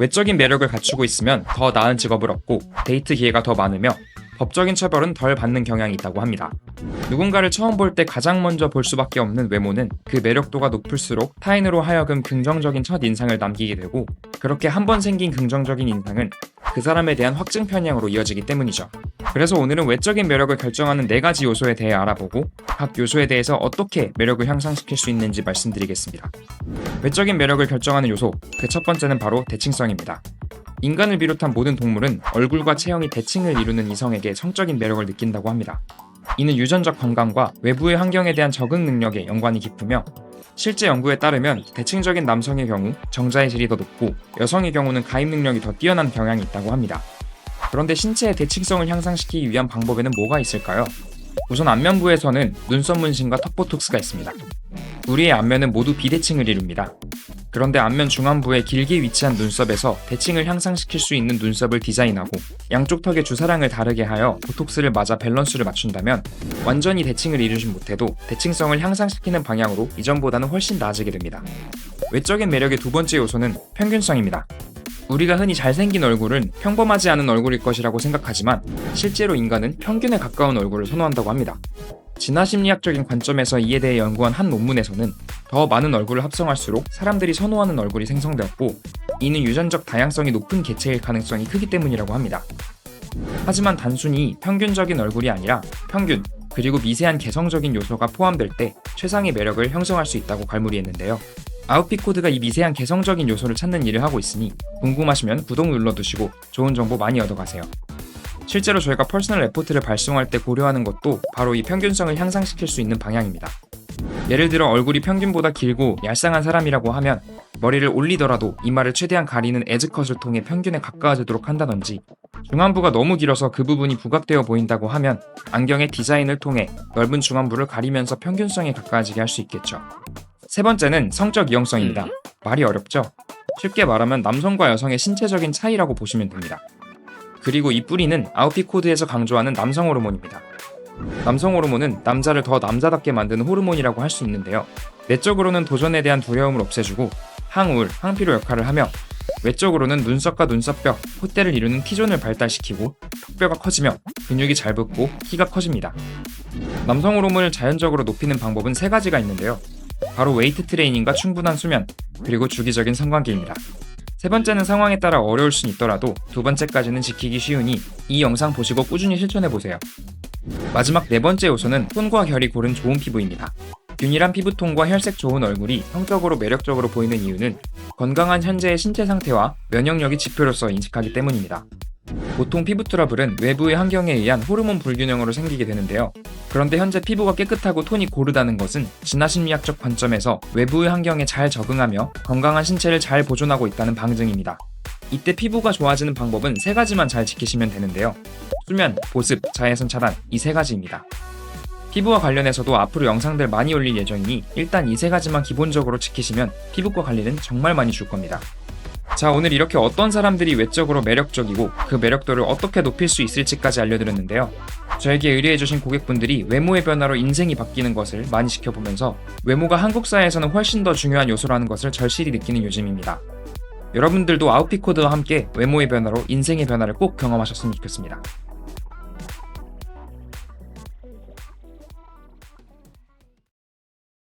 외적인 매력을 갖추고 있으면 더 나은 직업을 얻고 데이트 기회가 더 많으며 법적인 처벌은 덜 받는 경향이 있다고 합니다. 누군가를 처음 볼 때 가장 먼저 볼 수밖에 없는 외모는 그 매력도가 높을수록 타인으로 하여금 긍정적인 첫 인상을 남기게 되고 그렇게 한 번 생긴 긍정적인 인상은 그 사람에 대한 확증 편향으로 이어지기 때문이죠. 그래서 오늘은 외적인 매력을 결정하는 네 가지 요소에 대해 알아보고 각 요소에 대해서 어떻게 매력을 향상시킬 수 있는지 말씀드리겠습니다. 외적인 매력을 결정하는 요소, 그 첫 번째는 바로 대칭성입니다. 인간을 비롯한 모든 동물은 얼굴과 체형이 대칭을 이루는 이성에게 성적인 매력을 느낀다고 합니다. 이는 유전적 건강과 외부의 환경에 대한 적응 능력에 연관이 깊으며 실제 연구에 따르면 대칭적인 남성의 경우 정자의 질이 더 높고 여성의 경우는 가입 능력이 더 뛰어난 경향이 있다고 합니다. 그런데 신체의 대칭성을 향상시키기 위한 방법에는 뭐가 있을까요? 우선 안면부에서는 눈썹 문신과 턱보톡스가 있습니다. 우리의 안면은 모두 비대칭을 이룹니다. 그런데 안면 중안부에 길게 위치한 눈썹에서 대칭을 향상시킬 수 있는 눈썹을 디자인하고 양쪽 턱의 주사랑을 다르게 하여 보톡스를 맞아 밸런스를 맞춘다면 완전히 대칭을 이루진 못해도 대칭성을 향상시키는 방향으로 이전보다는 훨씬 나아지게 됩니다. 외적인 매력의 두 번째 요소는 평균성입니다. 우리가 흔히 잘생긴 얼굴은 평범하지 않은 얼굴일 것이라고 생각하지만 실제로 인간은 평균에 가까운 얼굴을 선호한다고 합니다. 진화 심리학적인 관점에서 이에 대해 연구한 한 논문에서는 더 많은 얼굴을 합성할수록 사람들이 선호하는 얼굴이 생성되었고 이는 유전적 다양성이 높은 개체일 가능성이 크기 때문이라고 합니다. 하지만 단순히 평균적인 얼굴이 아니라 평균 그리고 미세한 개성적인 요소가 포함될 때 최상의 매력을 형성할 수 있다고 갈무리했는데요. 아웃핏 코드가 이 미세한 개성적인 요소를 찾는 일을 하고 있으니 궁금하시면 구독 눌러두시고 좋은 정보 많이 얻어가세요. 실제로 저희가 퍼스널 레포트를 발송할 때 고려하는 것도 바로 이 평균성을 향상시킬 수 있는 방향입니다. 예를 들어 얼굴이 평균보다 길고 얄쌍한 사람이라고 하면 머리를 올리더라도 이마를 최대한 가리는 에즈컷을 통해 평균에 가까워지도록 한다든지 중안부가 너무 길어서 그 부분이 부각되어 보인다고 하면 안경의 디자인을 통해 넓은 중안부를 가리면서 평균성에 가까워지게 할 수 있겠죠. 세 번째는 성적 이용성입니다. 말이 어렵죠? 쉽게 말하면 남성과 여성의 신체적인 차이라고 보시면 됩니다. 그리고 이 뿌리는 아웃핏 코드에서 강조하는 남성 호르몬입니다. 남성 호르몬은 남자를 더 남자답게 만드는 호르몬이라고 할 수 있는데요. 내적으로는 도전에 대한 두려움을 없애주고 항우울, 항피로 역할을 하며 외적으로는 눈썹과 눈썹뼈, 콧대를 이루는 T존을 발달시키고 턱뼈가 커지며 근육이 잘 붙고 키가 커집니다. 남성 호르몬을 자연적으로 높이는 방법은 세 가지가 있는데요. 바로 웨이트 트레이닝과 충분한 수면, 그리고 주기적인 성관계입니다. 세 번째는 상황에 따라 어려울 순 있더라도 두 번째까지는 지키기 쉬우니 이 영상 보시고 꾸준히 실천해 보세요. 마지막 네 번째 요소는 톤과 결이 고른 좋은 피부입니다. 균일한 피부톤과 혈색 좋은 얼굴이 성적으로 매력적으로 보이는 이유는 건강한 현재의 신체 상태와 면역력이 지표로서 인식하기 때문입니다. 보통 피부 트러블은 외부의 환경에 의한 호르몬 불균형으로 생기게 되는데요. 그런데 현재 피부가 깨끗하고 톤이 고르다는 것은 진화심리학적 관점에서 외부의 환경에 잘 적응하며 건강한 신체를 잘 보존하고 있다는 방증입니다. 이때 피부가 좋아지는 방법은 세 가지만 잘 지키시면 되는데요. 수면, 보습, 자외선 차단 이 세 가지입니다. 피부와 관련해서도 앞으로 영상들 많이 올릴 예정이니 일단 이 세 가지만 기본적으로 지키시면 피부과 관리는 정말 많이 줄 겁니다. 자, 오늘 이렇게 어떤 사람들이 외적으로 매력적이고 그 매력도를 어떻게 높일 수 있을지까지 알려드렸는데요. 저에게 의뢰해주신 고객분들이 외모의 변화로 인생이 바뀌는 것을 많이 지켜보면서 외모가 한국 사회에서는 훨씬 더 중요한 요소라는 것을 절실히 느끼는 요즘입니다. 여러분들도 아웃핏 코드와 함께 외모의 변화로 인생의 변화를 꼭 경험하셨으면 좋겠습니다.